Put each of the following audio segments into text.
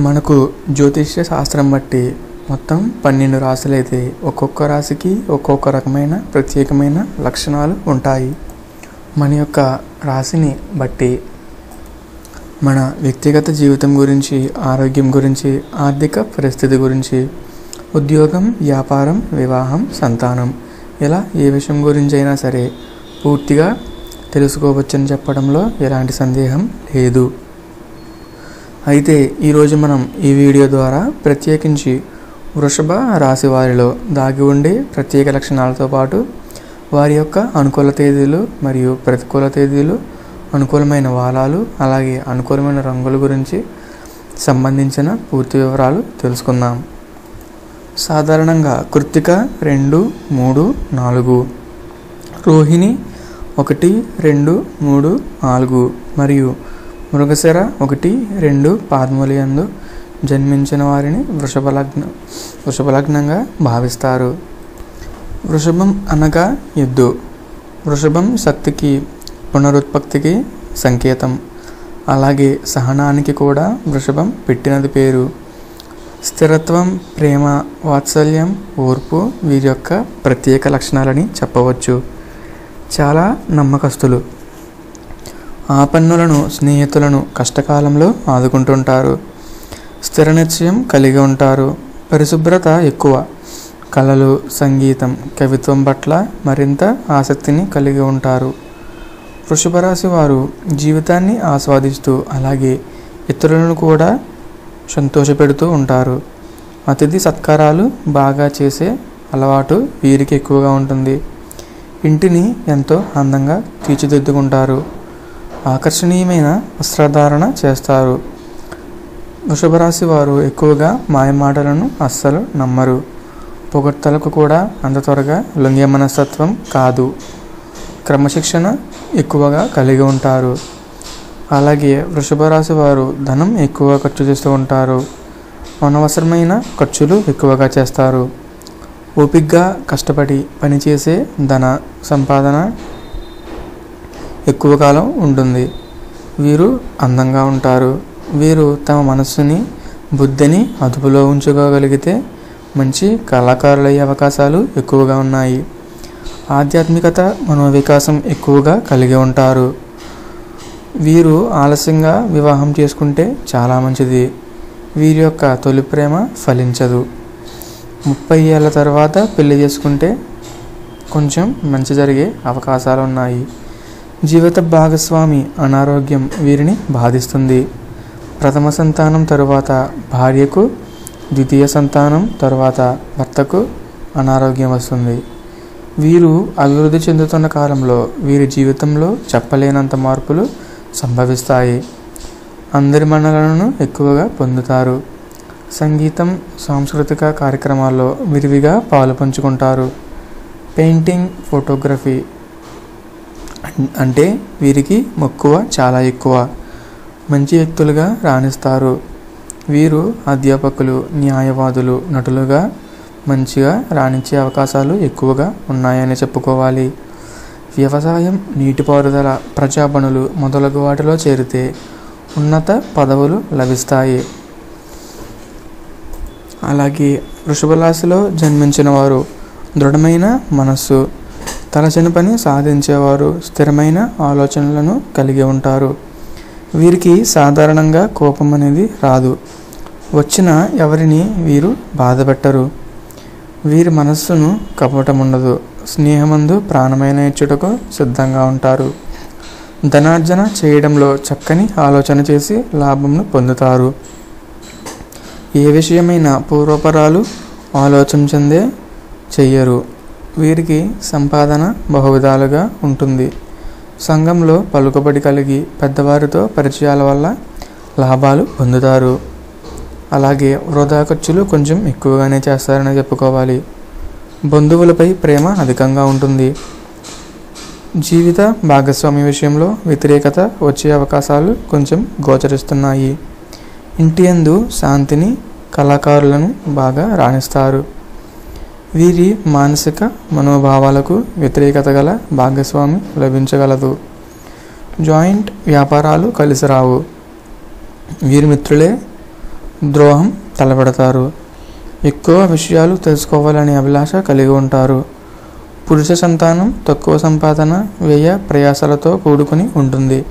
మనకు జ్యోతిష్య శాస్త్రం బట్టి మొత్తం పన్నెండు రాశులైతే ఒక్కొక్క రాశికి ఒక్కొక్క రకమైన ప్రత్యేకమైన లక్షణాలు ఉంటాయి. మన యొక్క రాశిని బట్టి మన వ్యక్తిగత జీవితం గురించి ఆరోగ్యం గురించి ఆర్థిక పరిస్థితి గురించి ఉద్యోగం వ్యాపారం వివాహం సంతానం ఇలా ఏ విషయం గురించి అయినా సరే పూర్తిగా తెలుసుకోవచ్చని చెప్పడంలో ఎలాంటి సందేహం లేదు. అయితే ఈరోజు మనం ఈ వీడియో ద్వారా ప్రత్యేకించి వృషభ రాశి వారిలో దాగి ఉండే ప్రత్యేక లక్షణాలతో పాటు వారి యొక్క అనుకూల తేదీలు మరియు ప్రతికూల తేదీలు అనుకూలమైన వాలాలు అలాగే అనుకూలమైన రంగుల గురించి సంబంధించిన పూర్తి వివరాలు తెలుసుకుందాం. సాధారణంగా కృత్తిక రెండు మూడు నాలుగు రోహిణి ఒకటి రెండు మూడు నాలుగు మరియు మృగశిర ఒకటి రెండు పాదములందు జన్మించిన వారిని వృషభ లగ్న వృషభ లగ్నంగా భావిస్తారు. వృషభం అనగా ఎద్దు. వృషభం శక్తికి పునరుత్పత్తికి సంకేతం. అలాగే సహనానికి కూడా వృషభం పెట్టినది పేరు. స్థిరత్వం ప్రేమ వాత్సల్యం ఓర్పు వీరి యొక్క ప్రత్యేక లక్షణాలని చెప్పవచ్చు. చాలా నమ్మకస్తులు. ఆపన్నులను స్నేహితులను కష్టకాలంలో ఆదుకుంటుంటారు. స్థిర నిశ్చయం కలిగి ఉంటారు. పరిశుభ్రత ఎక్కువ. కళలు సంగీతం కవిత్వం పట్ల మరింత ఆసక్తిని కలిగి ఉంటారు. వృషభరాశి వారు జీవితాన్ని ఆస్వాదిస్తూ అలాగే ఇతరులను కూడా సంతోషపెడుతూ ఉంటారు. అతిథి సత్కారాలు బాగా చేసే అలవాటు వీరికి ఎక్కువగా ఉంటుంది. ఇంటిని ఎంతో అందంగా తీర్చిదిద్దుకుంటారు. ఆకర్షణీయమైన వస్త్రధారణ చేస్తారు. వృషభరాశి వారు ఎక్కువగా మాయమాటలను అస్సలు నమ్మరు. పొగడ్తలకు కూడా అంత త్వరగా లొంగే మనస్తత్వం కాదు. క్రమశిక్షణ ఎక్కువగా కలిగి ఉంటారు. అలాగే వృషభ రాశి వారు ధనం ఎక్కువ ఖర్చు చేస్తూ ఉంటారు. అనవసరమైన ఖర్చులు ఎక్కువగా చేస్తారు. ఓపిగ్గా కష్టపడి పనిచేసే ధన సంపాదన ఎక్కువ కాలం ఉంటుంది. వీరు అందంగా ఉంటారు. వీరు తమ మనస్సుని బుద్ధిని అదుపులో ఉంచుకోగలిగితే మంచి కళాకారులయ్యే అవకాశాలు ఎక్కువగా ఉన్నాయి. ఆధ్యాత్మికత మనోవికాసం ఎక్కువగా కలిగి ఉంటారు. వీరు ఆలస్యంగా వివాహం చేసుకుంటే చాలా మంచిది. వీరి యొక్క తొలి ప్రేమ ఫలించదు. ముప్పై ఏళ్ళ తర్వాత పెళ్ళి చేసుకుంటే కొంచెం మంచి జరిగే అవకాశాలు ఉన్నాయి జీవిత భాగస్వామి అనారోగ్యం వీరిని బాధిస్తుంది. ప్రథమ సంతానం తరువాత భార్యకు ద్వితీయ సంతానం తరువాత భర్తకు అనారోగ్యం వస్తుంది. వీరు అభివృద్ధి చెందుతున్న కాలంలో వీరి జీవితంలో చెప్పలేనంత మార్పులు సంభవిస్తాయి. అందరి మన్నలను ఎక్కువగా పొందుతారు. సంగీతం సాంస్కృతిక కార్యక్రమాల్లో విరివిగా పాలు పంచుకుంటారు. పెయింటింగ్ ఫోటోగ్రఫీ అంటే వీరికి మక్కువ చాలా ఎక్కువ. మంచి వ్యక్తులుగా రాణిస్తారు. వీరు అధ్యాపకులు న్యాయవాదులు నటులుగా మంచిగా రాణించే అవకాశాలు ఎక్కువగా ఉన్నాయని చెప్పుకోవాలి. వ్యవసాయం నీటిపారుదల ప్రజాపణులు మొదలగు వాటిలో చేరితే ఉన్నత పదవులు లభిస్తాయి. అలాగే వృషభ రాశిలో జన్మించిన వారు దృఢమైన మనస్సు తలచిన పని సాధించేవారు స్థిరమైన ఆలోచనలను కలిగి ఉంటారు. వీరికి సాధారణంగా కోపం అనేది రాదు. వచ్చిన ఎవరిని వీరు బాధపెట్టరు. వీరి మనస్సును కపటం ఉండదు స్నేహమందు ప్రాణమైన ఇచ్చుటకు సిద్ధంగా ఉంటారు. ధనార్జన చేయడంలో చక్కని ఆలోచన చేసి లాభంను పొందుతారు. ఏ విషయమైన పూర్వపరాలు ఆలోచన చెందే చెయ్యరు. వీరికి సంపాదన బహువిధాలుగా ఉంటుంది. సంఘంలో పలుకుబడి కలిగి పెద్దవారితో పరిచయాల వల్ల లాభాలు పొందుతారు. అలాగే వృధా ఖర్చులు కొంచెం ఎక్కువగానే చేస్తారని చెప్పుకోవాలి. బంధువులపై ప్రేమ అధికంగా ఉంటుంది. జీవిత భాగస్వామి విషయంలో వ్యతిరేకత వచ్చే అవకాశాలు కొంచెం గోచరిస్తున్నాయి. ఇంటి యందు శాంతిని కళాకారులను బాగా రాణిస్తారు. వీరి మానసిక మనోభావాలకు వ్యతిరేకత గల భాగస్వామి లభించగలదు. జాయింట్ వ్యాపారాలు కలిసి రావు వీరి మిత్రులే ద్రోహం తలపెడతారు. ఎక్కువ విషయాలు తెలుసుకోవాలనే అభిలాష కలిగి ఉంటారు. పురుష సంతానం తక్కువ సంపాదన వ్యయ ప్రయాసాలతో కూడుకుని ఉంటుంది.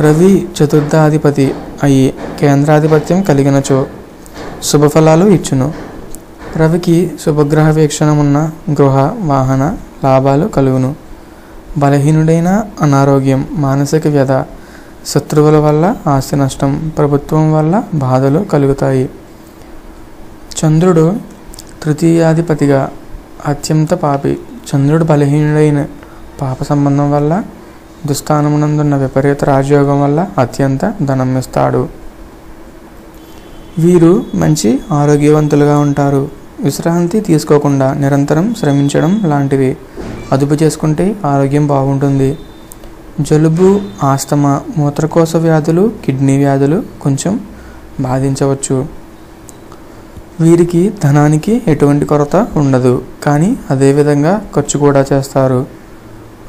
రవి చతుర్థాధిపతి అయి కేంద్రాధిపత్యం కలిగినచో శుభఫలాలు ఇచ్చును. రవికి శుభగ్రహ వీక్షణమున్న గృహ వాహన లాభాలు కలుగును. బలహీనుడైన అనారోగ్యం మానసిక వ్యధ శత్రువుల వల్ల ఆస్తి నష్టం ప్రభుత్వం వల్ల బాధలు కలుగుతాయి. చంద్రుడు తృతీయాధిపతిగా అత్యంత పాపి. చంద్రుడు బలహీనుడైన పాప సంబంధం వల్ల దుస్థానమునందున్న విపరీత రాజయోగం వల్ల అత్యంత ధనం ఇస్తాడు వీరు మంచి ఆరోగ్యవంతులుగా ఉంటారు. విశ్రాంతి తీసుకోకుండా నిరంతరం శ్రమించడం లాంటివి. అదుపు చేసుకుంటే ఆరోగ్యం బాగుంటుంది. జలుబు ఆస్తమా మూత్రకోశ వ్యాధులు కిడ్నీ వ్యాధులు కొంచెం బాధించవచ్చు. వీరికి ధనానికి ఎటువంటి కొరత ఉండదు. కానీ అదేవిధంగా ఖర్చు కూడా చేస్తారు.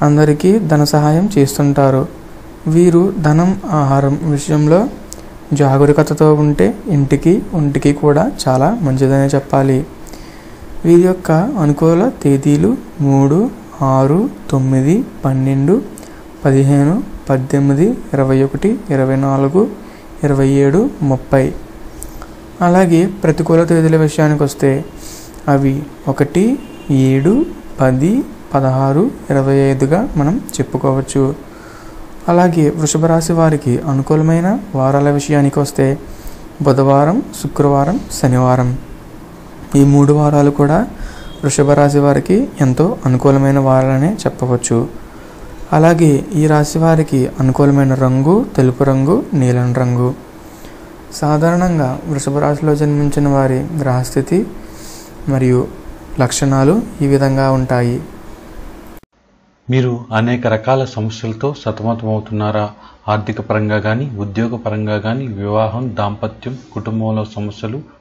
అందరికీ ధన సహాయం చేస్తుంటారు. వీరు ధనం ఆహారం విషయంలో జాగరూకతతో ఉంటే ఇంటికి ఒంటికి కూడా చాలా మంచిదనే చెప్పాలి. వీరి యొక్క అనుకూల తేదీలు మూడు ఆరు తొమ్మిది పన్నెండు పదిహేను పద్దెనిమిది ఇరవై ఒకటి ఇరవై నాలుగు ఇరవై ఏడు ముప్పై. అలాగే ప్రతికూల తేదీల విషయానికి వస్తే అవి ఒకటి ఏడు పది పదహారు ఇరవై ఐదుగా మనం చెప్పుకోవచ్చు. అలాగే వృషభ రాశి వారికి అనుకూలమైన వారాల విషయానికి వస్తే బుధవారం శుక్రవారం శనివారం. ఈ మూడు వారాలు కూడా వృషభ రాశి వారికి ఎంతో అనుకూలమైన వారాలనే చెప్పవచ్చు. అలాగే ఈ రాశి వారికి అనుకూలమైన రంగు తెలుపు రంగు నీలం రంగు. సాధారణంగా వృషభ రాశిలో జన్మించిన వారి గ్రహస్థితి మరియు లక్షణాలు ఈ విధంగా ఉంటాయి. మీరు అనేక రకాల సమస్యలతో సతమతమవుతున్నారా? ఆర్థిక పరంగా కానీ ఉద్యోగ పరంగా కానీ వివాహం దాంపత్యం కుటుంబంలో సమస్యలు